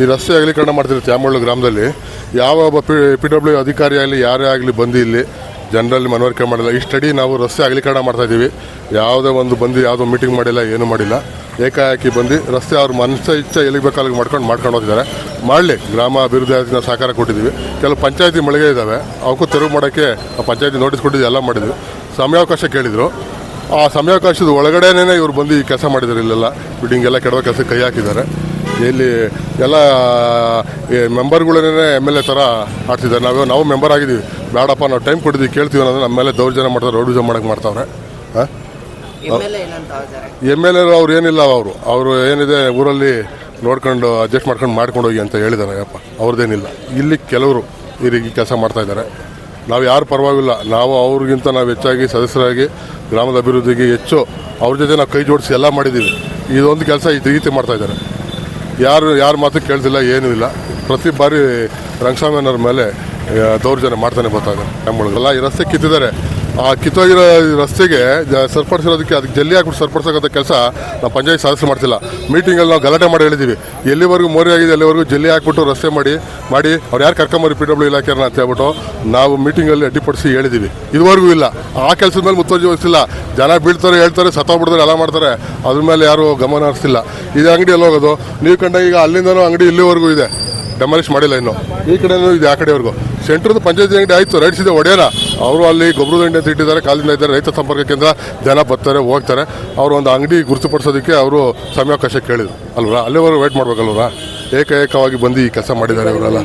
ಈ ರಸ್ತೆ ಅಗಲೀಕರಣ ಮಾಡ್ತಿದ್ರು ತ್ಯಾಮಳ್ಳು ಗ್ರಾಮದಲ್ಲಿ. ಯಾವ ಪಿ ಪಿ ಡಬ್ಲ್ಯೂ ಅಧಿಕಾರಿ ಆಗಲಿ, ಯಾರೇ ಆಗಲಿ ಬಂದು ಇಲ್ಲಿ ಜನರಲ್ಲಿ ಮನವರಿಕೆ ಮಾಡಿಲ್ಲ. ಈ ಸ್ಟಡಿ ನಾವು ರಸ್ತೆ ಅಗಲೀಕರಣ ಮಾಡ್ತಾ ಇದ್ದೀವಿ. ಯಾವುದೇ ಒಂದು ಬಂದು ಯಾವುದೋ ಮೀಟಿಂಗ್ ಮಾಡಿಲ್ಲ, ಏನು ಮಾಡಿಲ್ಲ. ಏಕಾಏಕಿ ಬಂದು ರಸ್ತೆ ಅವ್ರ ಮನಸ್ಸ ಇಚ್ಛೆ ಎಲ್ಲಿಗೆ ಬೇಕಾಗಿ ಮಾಡ್ಕೊಂಡು ಮಾಡ್ಕೊಂಡು ಹೋಗಿದ್ದಾರೆ ಮಾಡಲಿ, ಗ್ರಾಮ ಅಭಿವೃದ್ಧಿ ನಾವು ಸಹಕಾರ ಕೊಟ್ಟಿದ್ದೀವಿ. ಕೆಲವು ಪಂಚಾಯತಿ ಮಳಿಗೆ ಇದ್ದಾವೆ. ಅವಕ್ಕೂ ತೆರವು ಮಾಡೋಕ್ಕೆ ಆ ಪಂಚಾಯತಿ ನೋಟಿಸ್ ಕೊಟ್ಟಿದ್ದು ಎಲ್ಲ ಮಾಡಿದ್ವಿ. ಸಮಯಾವಕಾಶ ಕೇಳಿದರು. ಆ ಸಮಯಾವಕಾಶದ ಒಳಗಡೆನೇ ಇವ್ರು ಬಂದು ಈ ಕೆಲಸ ಮಾಡಿದ್ದಾರೆ ಇಲ್ಲೆಲ್ಲ. ಬಿಲ್ಡಿಂಗ್ ಎಲ್ಲ ಕೆಡವ ಕೆಲಸ ಕೈ ಹಾಕಿದ್ದಾರೆ. ಇಲ್ಲಿ ಎಲ್ಲ ಮೆಂಬರ್ಗಳನ್ನೇ ಎಂ ಎಲ್ ಎ ಥರ ಆಡ್ತಿದ್ದಾರೆ. ನಾವು ನಾವು ಮೆಂಬರ್ ಆಗಿದ್ದೀವಿ. ಬೇಡಪ್ಪ ನಾವು ಟೈಮ್ ಕೊಟ್ಟಿದ್ದೀವಿ ಕೇಳ್ತೀವಿ ಅನ್ನೋದು ನಮ್ಮ ಮೇಲೆ ದೌರ್ಜನ್ಯ ಮಾಡ್ತಾರೆ ರೋಡ್ ಮಾಡಕ್ಕೆ ಮಾಡ್ತಾವ್ರೆ. ಹಾಂ ಎಂ ಎಲ್ ಎ ಏನಂತ ಇದ್ದಾರೆ ಎಂ ಎಲ್ ಎರು ಅವ್ರು ಏನಿಲ್ಲ ಅವರು. ಅವರು ಏನಿದೆ ಊರಲ್ಲಿ ನೋಡ್ಕೊಂಡು ಅಡ್ಜಸ್ಟ್ ಮಾಡ್ಕೊಂಡು ಮಾಡ್ಕೊಂಡು ಹೋಗಿ ಅಂತ ಹೇಳಿದ್ದಾರೆ ಅಪ್ಪ ಅವ್ರದ್ದೇನಿಲ್ಲ. ಇಲ್ಲಿ ಕೆಲವರು ಈ ರೀತಿ ಕೆಲಸ ಮಾಡ್ತಾ ಇದ್ದಾರೆ. ನಾವು ಯಾರು ಪರವಾಗಿಲ್ಲ. ನಾವು ಅವ್ರಿಗಿಂತ ನಾವು ಹೆಚ್ಚಾಗಿ ಸದಸ್ಯರಾಗಿ ಗ್ರಾಮದ ಅಭಿವೃದ್ಧಿಗೆ ಹೆಚ್ಚು ಅವ್ರ ಜೊತೆ ನಾವು ಕೈ ಜೋಡಿಸಿ ಎಲ್ಲ ಮಾಡಿದ್ದೀವಿ. ಇದೊಂದು ಕೆಲಸ ಈ ರೀತಿ ಮಾಡ್ತಾ ಇದ್ದಾರೆ. ಯಾರು ಯಾರ ಮಾತು ಕೇಳ್ತಿಲ್ಲ ಏನೂ ಇಲ್ಲ. ಪ್ರತಿ ಬಾರಿ ರಂಗಸ್ವಾಮಿಯವ್ರ ಮೇಲೆ ದೌರ್ಜನ್ಯ ಮಾಡ್ತಾನೆ ಗೊತ್ತಾಗ ನಮ್ಮ ನಮ್ಮಗಳಿಗೆಲ್ಲ ಈ ರಸ್ತೆ ಕಿತ್ತಿದ್ದಾರೆ. ಆ, ಕಿತ್ತೋಗಿರೋ ರಸ್ತೆಗೆ ಸರ್ಪಡಿಸಿರೋದಕ್ಕೆ ಅದಕ್ಕೆ ಜಲ್ಲಿ ಹಾಕ್ಬಿಟ್ಟು ಸರಿಪಡಿಸೋಂಥ ಕೆಲಸ ನಾವು ಪಂಚಾಯತ್ ಸದಸ್ಯರು ಮಾಡ್ತಿಲ್ಲ. ಮೀಟಿಂಗಲ್ಲಿ ನಾವು ಗಲಾಟೆ ಮಾಡಿ ಹೇಳಿದ್ದೀವಿ ಎಲ್ಲಿವರೆಗೂ ಮೋರಿ ಆಗಿದೆ, ಎಲ್ಲಿವರೆಗೂ ಜಲ್ಲಿ ಹಾಕ್ಬಿಟ್ಟು ರಸ್ತೆ ಮಾಡಿ ಮಾಡಿ, ಅವ್ರು ಯಾರು ಕರ್ಕೊಂಬರಿ ಪಿ ಡಬ್ಲ್ಯೂ ಇಲಾಖೆಯವ್ರನ್ನ ಅಂತ ಹೇಳ್ಬಿಟ್ಟು ನಾವು ಮೀಟಿಂಗಲ್ಲಿ ಅಡ್ಡಿಪಡಿಸಿ ಹೇಳಿದ್ದೀವಿ ಇದುವರೆಗೂ ಇಲ್ಲ. ಆ ಕೆಲಸದ ಮೇಲೆ ಮುತುವರ್ಜಿ ವಹಿಸಿಲ್ಲ ಜನ ಬೀಳ್ತಾರೆ, ಹೇಳ್ತಾರೆ ಸತ್ತೋಗ್ಬಿಡ್ತಾರೆ ಎಲ್ಲ ಮಾಡ್ತಾರೆ. ಅದ್ರ ಮೇಲೆ ಯಾರು ಗಮನ ಹರಿಸ್ತಿಲ್ಲ. ಇದು ಅಂಗಡಿ ಹೋಗೋದು. ನೀವು ಕಂಡಾಗ ಈಗ ಅಲ್ಲಿಂದನೂ ಅಂಗಡಿ ಇಲ್ಲಿವರೆಗೂ ಇದೆ. ಡೆಮಾಲಿಷ್ ಮಾಡಿಲ್ಲ ಇನ್ನು. ಈ ಕಡೆನೂ ಇದೆ ಆ ಕಡೆವರೆಗೂ. ಸೆಂಟ್ರದ್ದು ಪಂಚಾಯತಿ ಅಂಗಡಿ ಆಯಿತು ರೈಟ್ಸ್ ಇದೆ ಒಡೆಯನ. ಅವರು ಅಲ್ಲಿ ಗೊಬ್ಬರದ ಅಂಗಡಿ ಅಂತ ಇಟ್ಟಿದ್ದಾರೆ ಕಾಲಿಂದ ಇದ್ದಾರೆ ರೈತ ಸಂಪರ್ಕ ಕೇಂದ್ರ ಜನ ಬರ್ತಾರೆ ಹೋಗ್ತಾರೆ. ಅವರು ಒಂದು ಅಂಗಡಿ ಗುರುತುಪಡಿಸೋದಕ್ಕೆ ಅವರು ಸಮಯಾವಕಾಶ ಕೇಳಿದ್ರು. ಅಲ್ವಾ? ಅಲ್ಲಿವರೆಗೂ ವೇಟ್ ಮಾಡ್ಬೇಕಲ್ವಾ ಏಕೈಕವಾಗಿ ಬಂದು ಈ ಕೆಲಸ ಮಾಡಿದ್ದಾರೆ ಇವರೆಲ್ಲ?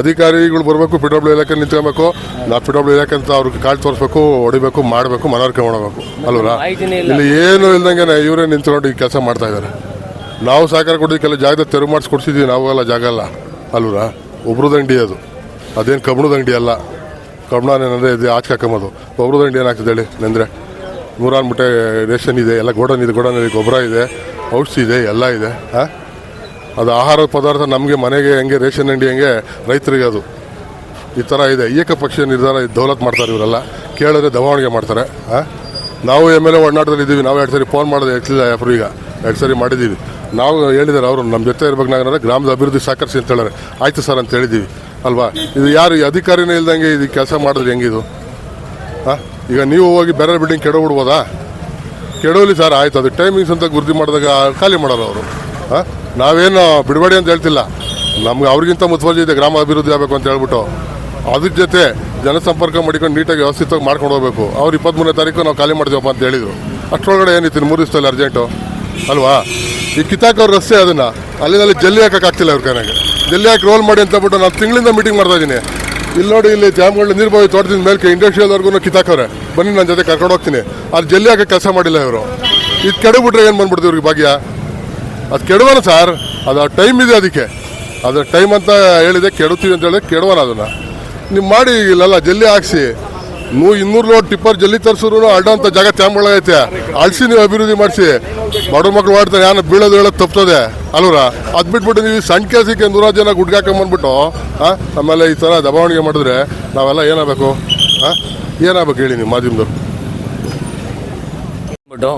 ಅಧಿಕಾರಿಗಳು ಬರಬೇಕು ಪಿ ಡಬ್ಲ್ಯೂ ಇಲಾಖೆ ನಿಂತ್ಕೊಬೇಕು. ನಾವು ಪಿ ಡಬ್ಲ್ಯೂ ಇಲಾಖೆ ಅಂತ ಅವ್ರಿಗೆ ಕಾಳು ತೋರಿಸ್ಬೇಕು ಹೊಡಿಬೇಕು ಮಾಡಬೇಕು ಮನವರಿಕೆ ಮಾಡಬೇಕು. ಅಲ್ವಾ ಇಲ್ಲ. ಇಲ್ಲಿ ಏನು ಇಲ್ದಂಗೆ ಇವರೇ ನಿಂತ್ಕೊಂಡು ಈ ಕೆಲಸ ಮಾಡ್ತಾ ಇದ್ದಾರೆ. ನಾವು ಸಹಕಾರ ಕೊಡೋದಕ್ಕೆಲ್ಲ ಜಾಗದ ತೆರವು ಮಾಡಿಸಿ ಕೊಡ್ಸಿದ್ವಿ ನಾವೆಲ್ಲ ಜಾಗ ಅಲ್ಲ. ಅಲ್ಲೂರ? ಒಬ್ರದ ಅಂಗಡಿ ಅದು. ಅದೇನು ಕಬ್ಬಣದ ಅಂಗಡಿ ಅಲ್ಲ. ಕಬ್ಬಣ ಏನಂದರೆ ಇದು ಆಚೆ ಹಾಕೊಂಬೋದು ಒಬ್ರದ್ದು ಅಂಗಡಿ ಏನಾಗ್ತದೆ ಹೇಳಿ ಅಂದರೆ ನೂರಾರು ಮುಟ್ಟೆ ರೇಷನ್ ಇದೆ, ಎಲ್ಲ ಗೋಡನ್ ಇದೆ ಗೋಡನ್ ಇದೆ ಗೊಬ್ಬರ ಇದೆ, ಔಷಧಿ ಇದೆ, ಎಲ್ಲ ಇದೆ, ಹಾಂ? ಅದು ಆಹಾರ ಪದಾರ್ಥ ನಮಗೆ ಮನೆಗೆ ಹೆಂಗೆ, ರೇಷನ್ ಅಂಗಡಿ ಹೆಂಗೆ, ರೈತರಿಗೆ ಅದು. ಈ ಥರ ಇದೆ. ಏಕಪಕ್ಷೀಯ ನಿರ್ಧಾರ ದೌಲತ್ ಮಾಡ್ತಾರೆ ಇವರೆಲ್ಲ. ಕೇಳಿದ್ರೆ ದವಾವಣಿಗೆ ಮಾಡ್ತಾರೆ, ಹಾಂ? ನಾವು ಎಂ ಎಲ್ ಎ ಒಡನಾಟದಲ್ಲಿ ಇದ್ದೀವಿ ನಾವು ಎರಡು ಸರಿ ಫೋನ್ ಮಾಡೋದು ಎತ್ತಿಲ್ಲ ಯಾರು ಈಗ? ಎರಡು ಸರಿ ಮಾಡಿದ್ದೀವಿ. ನಾವು ಹೇಳಿದ್ದಾರೆ ಅವರು, ನಮ್ಮ ಜೊತೆ ಇರ್ಬೇಕಾದ್ರೆ ಗ್ರಾಮದ ಅಭಿವೃದ್ಧಿ ಸಹಕರಿಸಿ ಅಂತ ಹೇಳಿದ್ರೆ ಆಯ್ತು ಸರ್ ಅಂತ ಹೇಳಿದ್ದೀವಿ ಅಲ್ವಾ? ಇದು ಯಾರು ಅಧಿಕಾರಿನೇ ಇಲ್ದಂಗೆ ಇದು ಕೆಲಸ ಮಾಡಿದ್ರೆ ಹೆಂಗಿದು ಹಾಂ? ಈಗ ನೀವು ಹೋಗಿ ಬೇರೆ ಬಿಲ್ಡಿಂಗ್ ಕೆಡಬಿಡ್ಬೋದಾ ಕೆಡೋಲಿ ಸರ್, ಆಯ್ತು. ಅದು ಟೈಮಿಂಗ್ಸ್ ಅಂತ ಗುರುತಿ ಮಾಡಿದಾಗ ಖಾಲಿ ಮಾಡೋರು ಅವರು. ಹಾಂ? ನಾವೇನು ಬಿಡಬೇಡಿ ಅಂತ ಹೇಳ್ತಿಲ್ಲ. ನಮ್ಗೆ ಅವ್ರಿಗಿಂತ ಮುತುವರ್ಜಿ ಇದೆ, ಗ್ರಾಮ ಅಭಿವೃದ್ಧಿ ಆಗಬೇಕು ಅಂತ ಹೇಳ್ಬಿಟ್ಟು. ಅದ್ರ ಜೊತೆ ಜನಸಂಪರ್ಕ ಮಾಡಿಕೊಂಡು ನೀಟಾಗಿ ವ್ಯವಸ್ಥಿತವಾಗಿ ಮಾಡ್ಕೊಂಡು ಹೋಗ್ಬೇಕು. ಅವ್ರು ಇಪ್ಪತ್ತ್ಮೂರನೇ ತಾರೀಕು ನಾವು ಖಾಲಿ ಮಾಡ್ತೀವಪ್ಪ ಅಂತ ಹೇಳಿದರು. ಅಷ್ಟರೊಳಗಡೆ ಏನಿತ್ತು, ಮೂರು ದಿವಸದಲ್ಲಿ ಅರ್ಜೆಂಟು ಅಲ್ವಾ? ಈ ಕಿತ್ತಾಕವ್ರ ರಸ್ತೆ ಅದನ್ನು. ಅಲ್ಲಿಂದಲ್ಲಿ ಜಲ್ಲಿ ಹಾಕೋಕ್ಕಾಗ್ತಿಲ್ಲ ಅವ್ರ ಕೈನಾಗೆ. ಜಲ್ಲಿ ಹಾಕಿ ರೋಲ್ ಮಾಡಿ ಅಂತ ಬಿಟ್ಟು ನಾನು ತಿಂಗಳಿಂದ ಮೀಟಿಂಗ್ ಮಾಡ್ತಾ ಇದ್ದೀನಿ ಇಲ್ಲಿ ನೋಡಿ ಇಲ್ಲಿ ಜಾಮ್ಗಳು ನೀರು ಬಾವಿ ತೋಟದಿಂದ ಮೇಲೆ ಇಂಡಸ್ಟ್ರಿಯಲ್ವರೆಗೂ ಕಿತಾಕವ್ರೆ ಬನ್ನಿ ನನ್ನ ಜೊತೆ ಕರ್ಕೊಂಡು ಹೋಗ್ತೀನಿ. ಅದು ಜಲ್ಲಿ ಹಾಕಿ ಕೆಲಸ ಮಾಡಿಲ್ಲ ಇವರು. ಇದು ಕೆಡಬಿಟ್ರೆ ಏನು ಬಂದ್ಬಿಡ್ತೀವಿ ಇವ್ರಿಗೆ ಭಾಗ್ಯ? ಅದು ಕೆಡವನ ಸರ್. ಅದು ಟೈಮ್ ಇದೆ ಅದಕ್ಕೆ. ಅದು ಟೈಮ್ ಅಂತ ಹೇಳಿದೆ, ಕೆಡುತ್ತೀವಿ ಅಂತ ಹೇಳಿದ್ರೆ ಕೆಡವನ ಅದನ್ನು. ನೀವು ಮಾಡಿ ಇಲ್ಲಲ್ಲ ಜಲ್ಲಿ ಹಾಕ್ಸಿ. ನೂ ಇನ್ನೂರು ಲೋಡ್ ಟಿಪ್ಪರ್ ಜಲ್ಲಿ ತರಿಸಿದ್ರು ಅಡ್ಡಂತ ಜಾಗ ತ್ಯಾಂಬಳೈತೆ ಅಳಿಸಿ ನೀವು ಅಭಿವೃದ್ಧಿ ಮಾಡಿಸಿ. ಬಡ ಮಕ್ಳು ಮಾಡ್ತಾರೆ ಯಾರು ಬೀಳೋದು ಹೇಳೋದು ತಪ್ತದೆ. ಅಲ್ವರ? ಅದು ಬಿಟ್ಬಿಟ್ಟು ನೀವು ಸಣ್ಣ ಕೆಲಸಕ್ಕೆ ನೂರಾರು ಜನ ಗುಡ್ಗಾಕೊಂಡ್ ಬಂದ್ಬಿಟ್ಟು ಹಾಂ ಆಮೇಲೆ ಈ ಥರ ದಬಾವಣಿಗೆ ಮಾಡಿದ್ರೆ ನಾವೆಲ್ಲ ಏನಾಗಬೇಕು? ಹಾಂ ಏನಾಗಬೇಕು ಹೇಳಿ ನೀವು ಮಾಧ್ಯಮದವ್ರು? ಬಿಟ್ಟು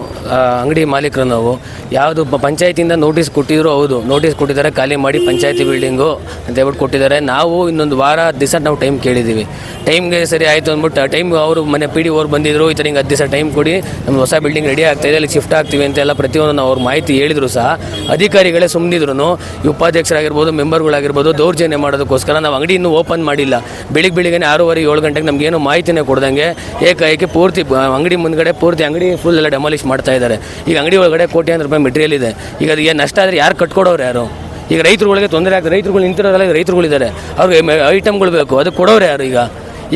ಅಂಗಡಿ ಮಾಲೀಕರು ನಾವು ಯಾವುದು ಪಂಚಾಯತಿಯಿಂದ ನೋಟಿಸ್ ಕೊಟ್ಟಿದ್ರು ಹೌದು. ನೋಟಿಸ್ ಕೊಟ್ಟಿದ್ದಾರೆ, ಖಾಲಿ ಮಾಡಿ ಪಂಚಾಯತಿ ಬಿಲ್ಡಿಂಗು ಅಂತ ಹೇಳ್ಬಿಟ್ಟು ಕೊಟ್ಟಿದ್ದಾರೆ. ನಾವು ಇನ್ನೊಂದು ವಾರ ದಿವಸ ನಾವು ಟೈಮ್ ಕೇಳಿದ್ದೀವಿ. ಟೈಮ್ಗೆ ಸರಿ ಆಯಿತು ಅಂದ್ಬಿಟ್ಟು ಟೈಮ್ ಅವರು ಮನೆ ಪಿ ಡಿ ಅವ್ರು ಬಂದಿದ್ರು, ಈ ಥರ ಹಿಂಗೆ ದಿವಸ ಟೈಮ್ ಕೊಡಿ, ನಮ್ಮ ಹೊಸ ಬಿಲ್ಡಿಂಗ್ ರೆಡಿ ಆಗ್ತಾಯಿದೆ ಅಲ್ಲಿ ಶಿಫ್ಟ್ ಆಗ್ತೀವಿ ಅಂತೆಲ್ಲ ಪ್ರತಿಯೊಂದು ನಾವು ಅವ್ರ ಮಾಹಿತಿ ಹೇಳಿದ್ರು ಸಹ. ಅಧಿಕಾರಿಗಳೇ ಸುಮ್ಮನಿದ್ರು ಉಪಾಧ್ಯಕ್ಷರಾಗಿರ್ಬೋದು, ಮೆಂಬರ್ಗಳಾಗಿರ್ಬೋದು, ದೌರ್ಜನ್ಯ ಮಾಡೋದಕ್ಕೋಸ್ಕರ ನಾವು ಅಂಗಡಿ ಇನ್ನೂ ಓಪನ್ ಮಾಡಿಲ್ಲ. ಬೆಳಿಗ್ಗೆ ಬೆಳಿಗ್ಗೆ ಆರೂವರೆ ಏಳು ಗಂಟೆಗೆ ನಮಗೇನು ಮಾಹಿತಿನೇ ಕೊಡ್ದಂಗೆ ಏಕಾಏಕಿ ಪೂರ್ತಿ ಅಂಗಡಿ ಮುಂದ್ಗಡೆ ಪೂರ್ತಿ ಅಂಗಡಿ ಫುಲ್ ಎಲ್ಲ ಡೆಮಾಲಿಷ್ ಮಾಡ್ತಾ ಇದ್ದಾರೆ. ಈಗ ಅಂಗಡಿ ಒಳಗಡೆ ಕೋಟ್ಯಾಂತರ ರೂಪಾಯಿ ಮೆಟೀರಿಯಲ್ ಇದೆ. ಈಗ ಅದು ಏನು ನಷ್ಟ ಆದರೆ ಯಾರು ಕಟ್ಕೊಡೋರು ಯಾರು? ಈಗ ರೈತರುಗಳಿಗೆ ತೊಂದರೆ ಆಗ್ತದೆ. ರೈತರುಗಳು ನಿಂತಿರೋದಲ್ಲ ರೈತರುಗಳಿದ್ದಾರೆ ಅವ್ರಿಗೆ ಐಟಮ್ಗಳು ಬೇಕು. ಅದು ಕೊಡೋರು ಯಾರು ಈಗ?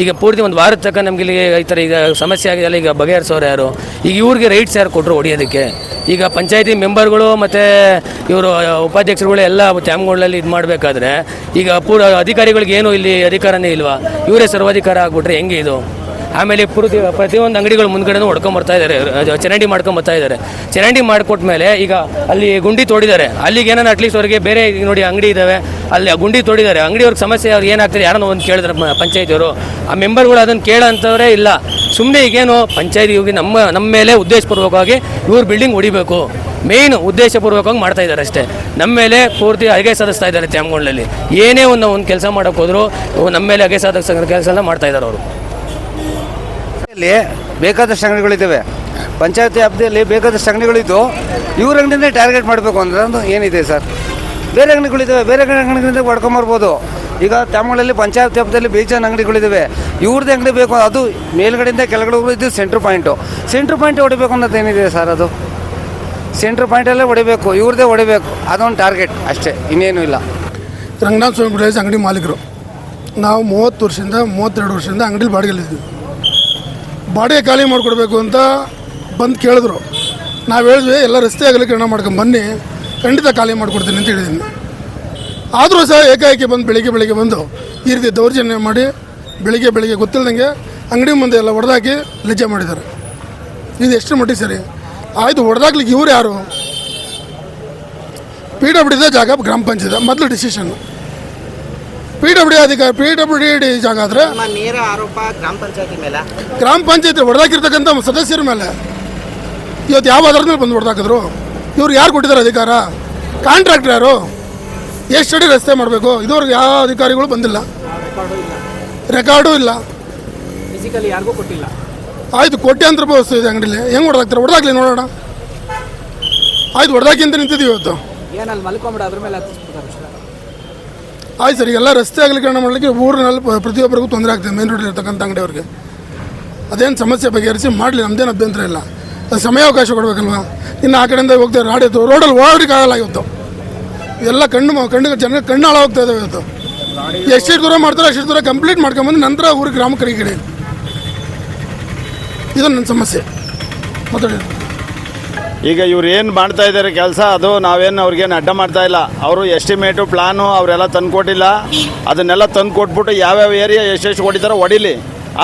ಈಗ ಪೂರ್ತಿ ಒಂದು ವಾರದ ತಕ್ಕ ನಮಗೆ ಇಲ್ಲಿ ಈ ಥರ ಈಗ ಸಮಸ್ಯೆ ಆಗಿದೆಯಲ್ಲ ಈಗ ಬಗೆಹರಿಸೋರು ಯಾರು? ಈಗ ಇವ್ರಿಗೆ ರೈಟ್ಸ್ ಯಾರು ಕೊಟ್ಟರು ಹೊಡಿಯೋದಕ್ಕೆ ಈಗ ಪಂಚಾಯತಿ ಮೆಂಬರ್ಗಳು ಮತ್ತು ಇವರು ಉಪಾಧ್ಯಕ್ಷರುಗಳು ಎಲ್ಲ ತ್ಯಾಮ್ಗಳಲ್ಲಿ ಇದು ಮಾಡಬೇಕಾದ್ರೆ ಈಗ ಪೂರ ಅಧಿಕಾರಿಗಳಿಗೆ ಏನು ಇಲ್ಲಿ ಅಧಿಕಾರನೇ ಇಲ್ವಾ? ಇವರೇ ಸರ್ವಾಧಿಕಾರ ಆಗ್ಬಿಟ್ರೆ ಹೆಂಗೆ ಇದು? ಆಮೇಲೆ ಪೂರ್ತಿ ಪ್ರತಿಯೊಂದು ಅಂಗಡಿಗಳು ಮುಂದ್ಗಡೆನೂ ಹೊಡ್ಕೊಂಡ್ ಬರ್ತಾ ಇದ್ದಾರೆ ಚರಂಡಿ ಮಾಡ್ಕೊಂಡ್ ಬರ್ತಾ ಇದ್ದಾರೆ ಚರಂಡಿ ಮಾಡಿಕೊಟ್ಮೇಲೆ ಈಗ ಅಲ್ಲಿ ಗುಂಡಿ ತೋಡಿದ್ದಾರೆ. ಅಲ್ಲಿಗೆ ಏನೋ ಅಟ್ಲೀಸ್ಟ್ ಅವರಿಗೆ ಬೇರೆ ನೋಡಿ ಅಂಗಡಿ ಇದ್ದಾವೆ ಅಲ್ಲಿ ಗುಂಡಿ ತೋಡಿದ್ದಾರೆ. ಅಂಗಡಿಯವ್ರಿಗೆ ಸಮಸ್ಯೆ ಅವ್ರು ಏನಾಗ್ತಾರೆ ಯಾರನ್ನೋ ಒಂದು ಕೇಳಿದ್ರೆ ಪಂಚಾಯತಿಯವರು. ಆ ಮೆಂಬರ್ಗಳು ಅದನ್ನು ಕೇಳೋಂಥವ್ರೇ ಇಲ್ಲ. ಸುಮ್ಮನೆ ಈಗೇನು ಪಂಚಾಯತಿ ಹೋಗಿ ನಮ್ಮ ನಮ್ಮ ಮೇಲೆ ಉದ್ದೇಶಪೂರ್ವಕವಾಗಿ ಇವ್ರು ಬಿಲ್ಡಿಂಗ್ ಹೊಡಿಬೇಕು. ಮೇನ್ ಉದ್ದೇಶಪೂರ್ವಕವಾಗಿ ಮಾಡ್ತಾ ಇದ್ದಾರೆ ಅಷ್ಟೇ. ನಮ್ಮ ಮೇಲೆ ಪೂರ್ತಿ ಅಗೆ ಸಾಧಿಸ್ತಾ ಇದ್ದಾರೆ ತ್ಯಾಮಗೊಂಡಲ್ಲಿ ಏನೇ ಒಂದು ಒಂದು ಕೆಲಸ ಮಾಡೋಕ್ಕೋದ್ರು ನಮ್ಮ ಮೇಲೆ ಹಗೆ ಸಾಧಿಸೋ ಕೆಲಸ ಮಾಡ್ತಾ ಇದ್ದಾರೆ ಅವರು. ಅಲ್ಲಿ ಬೇಕಾದಷ್ಟು ಅಂಗಡಿಗಳಿದ್ದಾವೆ. ಪಂಚಾಯತಿ ವ್ಯಾಪ್ತಿಯಲ್ಲಿ ಬೇಕಾದಷ್ಟು ಅಂಗಡಿಗಳಿದ್ದು ಇವ್ರ ಅಂಗಡಿನೇ ಟಾರ್ಗೆಟ್ ಮಾಡಬೇಕು ಒಂದು ಏನಿದೆ ಸರ್? ಬೇರೆ ಅಂಗಡಿಗಳಿದ್ದಾವೆ, ಬೇರೆ ಅಂಗಡಿಗಳಿಂದ ಪಡ್ಕೊಂಬರ್ಬೋದು ಈಗ ತಮಿಳಲ್ಲಿ ಪಂಚಾಯತ್ ವ್ಯಾಪ್ತಿಯಲ್ಲಿ ಬೇಜಾನ್ ಅಂಗಡಿಗಳಿದ್ದಾವೆ. ಇವ್ರದ್ದೇ ಅಂಗಡಿ ಬೇಕು ಅದು ಮೇಲ್ಗಡೆಯಿಂದ ಕೆಳಗಡೆ ಹೋಗಿದ್ದು ಸೆಂಟ್ರ್ ಪಾಯಿಂಟು ಸೆಂಟ್ರ್ ಪಾಯಿಂಟ್ ಹೊಡಿಬೇಕು ಅನ್ನೋದು ಏನಿದೆ ಸರ್ ಅದು? ಸೆಂಟ್ರ್ ಪಾಯಿಂಟಲ್ಲೇ ಹೊಡಿಬೇಕು ಇವ್ರದ್ದೇ ಹೊಡಿಬೇಕು. ಅದೊಂದು ಟಾರ್ಗೆಟ್ ಅಷ್ಟೇ, ಇನ್ನೇನು ಇಲ್ಲ. ರಂಗನಾಥ ಸ್ವಾಮಿ ಅಂಗಡಿ ಮಾಲೀಕರು. ನಾವು ಮೂವತ್ತು ವರ್ಷದಿಂದ, ಮೂವತ್ತೆರಡು ವರ್ಷದಿಂದ ಅಂಗಡಿ ಬಾಡಿಗೆಲಿದ್ವಿ ಬಾಡಿಗೆ ಖಾಲಿ ಮಾಡಿಕೊಡ್ಬೇಕು ಅಂತ ಬಂದು ಕೇಳಿದ್ರು. ನಾವು ಹೇಳಿದ್ವಿ, ಎಲ್ಲ ರಸ್ತೆ ಅಗಲೀಕರಣ ಮಾಡ್ಕೊಂಡು ಬನ್ನಿ, ಖಂಡಿತ ಖಾಲಿ ಮಾಡಿಕೊಡ್ತೀನಿ ಅಂತ ಹೇಳಿದ್ದೀನಿ ಆದರೂ ಸಹ ಏಕಾಏಕಿ ಬಂದು ಬೆಳಿಗ್ಗೆ ಬೆಳಿಗ್ಗೆ ಬಂದು ಈ ರೀತಿ ದೌರ್ಜನ್ಯ ಮಾಡಿ, ಬೆಳಿಗ್ಗೆ ಬೆಳಿಗ್ಗೆ ಗೊತ್ತಿಲ್ಲದಂಗೆ ಅಂಗಡಿ ಮುಂದೆ ಎಲ್ಲ ಹೊಡೆದಾಕಿ ಲಜ್ಜೆ ಮಾಡಿದ್ದಾರೆ. ಇದು ಎಷ್ಟು ಮಟ್ಟಿಗೆ ಸರಿ? ಆಯಿತು ಹೊಡೆದಾಕ್ಲಿಕ್ಕೆ ಇವ್ರು ಯಾರು? ಪಿ ಡಬ್ಲ್ಯೂ ಜಾಗ ಗ್ರಾಮ ಪಂಚಾಯತ್, ಮೊದಲು ಡಿಸಿಷನ್ ಪಿ ಡಬ್ಲ್ಯೂ ಅಧಿಕಾರ ಪಿ ಡಬ್ಲ್ಯೂ ಡಿ ಜಾಗ ಆದ್ರೆ? ನೇರ ಆರೋಪ ಗ್ರಾಮ ಪಂಚಾಯತಿ ಮೇಲೆ. ಗ್ರಾಮ ಪಂಚಾಯತ್ ಹೊಡೆದಾಕಿರ್ತಕ್ಕಂಥ ಸದಸ್ಯರ ಮೇಲೆ. ಇವತ್ತು ಯಾವ ಆಧಾರದ ಮೇಲೆ ಬಂದು ಹೊಡೆದಾಕಿದ್ರು ಇವ್ರು ಯಾರು ಕೊಟ್ಟಿದ್ದಾರೆ ಅಧಿಕಾರ? ಕಾಂಟ್ರಾಕ್ಟರ್ ಯಾರು? ಎಷ್ಟು ಅಡಿ ರಸ್ತೆ ಮಾಡಬೇಕು? ಇದುವರೆಗೆ ಯಾವ ಅಧಿಕಾರಿಗಳು ಬಂದಿಲ್ಲ. ರೆಕಾರ್ಡು ಇಲ್ಲ. ಫಿಸಿಕಲಿ ಯಾರಿಗೂ ಕೊಟ್ಟಿಲ್ಲ. ಆಯ್ತು ಕೋಟ್ಯಾಂತರ ರೂಪಾಯಿ ಇದೆ ಅಂಗಡಿಲಿ. ಹೆಂಗೆ ಹೊಡೆದಾಕ್ತಾರೆ ಹೊಡೆದಾಗ್ಲಿ ನೋಡೋಣ. ಆಯ್ತು ಹೊಡೆದಾಕಿ ಅಂತ ನಿಂತಿದ್ದೀವಿ ಇವತ್ತು. ಏನಲ್ಲಿ ಮಲ್ಕೊಂಬಿಡ ಅದ್ರ ಮೇಲೆ ಆಯ್ತು ಸರ್ ಈಗೆಲ್ಲ ರಸ್ತೆ ಅಗಲೀಕರಣ ಮಾಡಲಿಕ್ಕೆ ಊರಿನಲ್ಲಿ ಪ್ರತಿಯೊಬ್ಬರಿಗೂ ತೊಂದರೆ ಆಗ್ತದೆ ಮೇನ್ ರೋಡ್ ಇರ್ತಕ್ಕಂಥ ಅಂಗಡಿಯವ್ರಿಗೆ. ಅದೇನು ಸಮಸ್ಯೆ ಬಗೆಹರಿಸಿ ಮಾಡಲಿ, ನಮ್ದೇನು ಅಭ್ಯಂತರ ಇಲ್ಲ. ಸಮಯಾವಕಾಶ ಕೊಡಬೇಕಲ್ವಾ? ಇನ್ನು ಆ ಕಡೆಯಿಂದ ಹೋಗ್ತಾರೆ ರಾಡಿತ್ತು ರೋಡಲ್ಲಿ ಓಡಾಡಲಿಕ್ಕೆ ಆಗಲ್ಲ ಇವತ್ತು. ಎಲ್ಲ ಕಣ್ಣು ಕಣ್ಣು ಜನ ಕಣ್ಣು ಹಾಳಾಗ್ತಾ ಇದ್ದಾವೆ ಇವತ್ತು. ಎಷ್ಟು ದೂರ ಮಾಡ್ತಾರೆ ಅಷ್ಟು ದೂರ ಕಂಪ್ಲೀಟ್ ಮಾಡ್ಕೊಂಬಂದು ನಂತರ ಊರಿಗೆ ಗ್ರಾಮ ಕಡೆ ಕಡೆ ಇದು ನನ್ನ ಸಮಸ್ಯೆ. ಮಾತಾಡಿ. ಈಗ ಇವ್ರು ಏನು ಮಾಡ್ತಾ ಇದ್ದಾರೆ ಕೆಲಸ ಅದು ನಾವೇನು ಅವ್ರಿಗೇನು ಅಡ್ಡ ಮಾಡ್ತಾ ಇಲ್ಲ. ಅವರು ಎಸ್ಟಿಮೇಟು ಪ್ಲಾನು ಅವರೆಲ್ಲ ತಂದು ಕೊಟ್ಟಿಲ್ಲ ಅದನ್ನೆಲ್ಲ ತಂದು ಕೊಟ್ಬಿಟ್ಟು ಯಾವ್ಯಾವ ಏರಿಯಾ ಎಷ್ಟೆಷ್ಟು ಹೊಡಿತಾರೋ ಹೊಡಿಲಿ.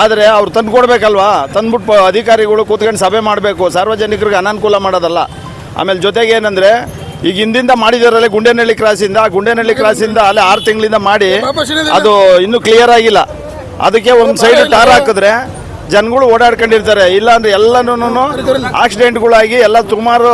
ಆದರೆ ಅವ್ರು ತಂದು ಕೊಡಬೇಕಲ್ವಾ ತಂದ್ಬಿಟ್ಟು ಅಧಿಕಾರಿಗಳು ಕೂತ್ಕೊಂಡು ಸಭೆ ಮಾಡಬೇಕು. ಸಾರ್ವಜನಿಕರಿಗೆ ಅನಾನುಕೂಲ ಮಾಡೋದಲ್ಲ. ಆಮೇಲೆ ಜೊತೆಗೆ ಏನಂದರೆ ಈಗ ಹಿಂದಿಂದ ಮಾಡಿದಾರಲ್ಲ ಗುಂಡೇನಹಳ್ಳಿ ಕ್ರಾಸಿಂದ ಆ ಗುಂಡೇನಹಳ್ಳಿ ಕ್ರಾಸಿಂದ ಅಲ್ಲೇ ಆರು ತಿಂಗಳಿಂದ ಮಾಡಿ ಅದು ಇನ್ನೂ ಕ್ಲಿಯರ್ ಆಗಿಲ್ಲ. ಅದಕ್ಕೆ ಒಂದು ಸೈಡ್ ಟಾರ್ ಹಾಕಿದ್ರೆ ಜನಗಳು ಓಡಾಡ್ಕೊಂಡಿರ್ತಾರೆ. ಇಲ್ಲಾಂದ್ರೆ ಎಲ್ಲನೂ ಆಕ್ಸಿಡೆಂಟ್ಗಳಾಗಿ, ಎಲ್ಲ ಸುಮಾರು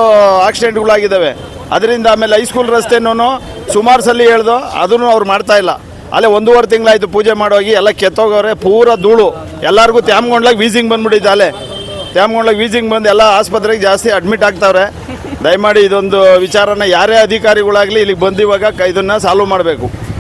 ಆಕ್ಸಿಡೆಂಟ್ಗಳಾಗಿದ್ದಾವೆ. ಅದರಿಂದ ಆಮೇಲೆ ಹೈಸ್ಕೂಲ್ ರಸ್ತೆನೂ ಸುಮಾರು ಸಲ ಹೇಳ್ದು ಅದನ್ನು ಅವ್ರು ಮಾಡ್ತಾ ಇಲ್ಲ. ಅಲ್ಲೇ ಒಂದೂವರೆ ತಿಂಗಳಾಯ್ತು ಪೂಜೆ ಮಾಡೋಗಿ, ಎಲ್ಲ ಕೆತ್ತೋಗವ್ರೆ ಪೂರ ಧೂಳು. ಎಲ್ಲರಿಗೂ ತ್ಯಾಮ್ಗೊಂಡ್ಲಾಗ ವೀಸಿಂಗ್ ಬಂದ್ಬಿಟ್ಟಿದ್ದೆ ಅಲ್ಲೇ. ತ್ಯಾಮ್ಗೊಂಡ್ಲಾಗ ವೀಸಿಂಗ್ ಬಂದು ಎಲ್ಲ ಆಸ್ಪತ್ರೆಗೆ ಜಾಸ್ತಿ ಅಡ್ಮಿಟ್ ಆಗ್ತಾವ್ರೆ. ದಯಮಾಡಿ ಇದೊಂದು ವಿಚಾರನ ಯಾರೇ ಅಧಿಕಾರಿಗಳಾಗಲಿ ಇಲ್ಲಿಗೆ ಬಂದಿವಾಗ ಇದನ್ನು ಸಾಲ್ವ್ ಮಾಡಬೇಕು.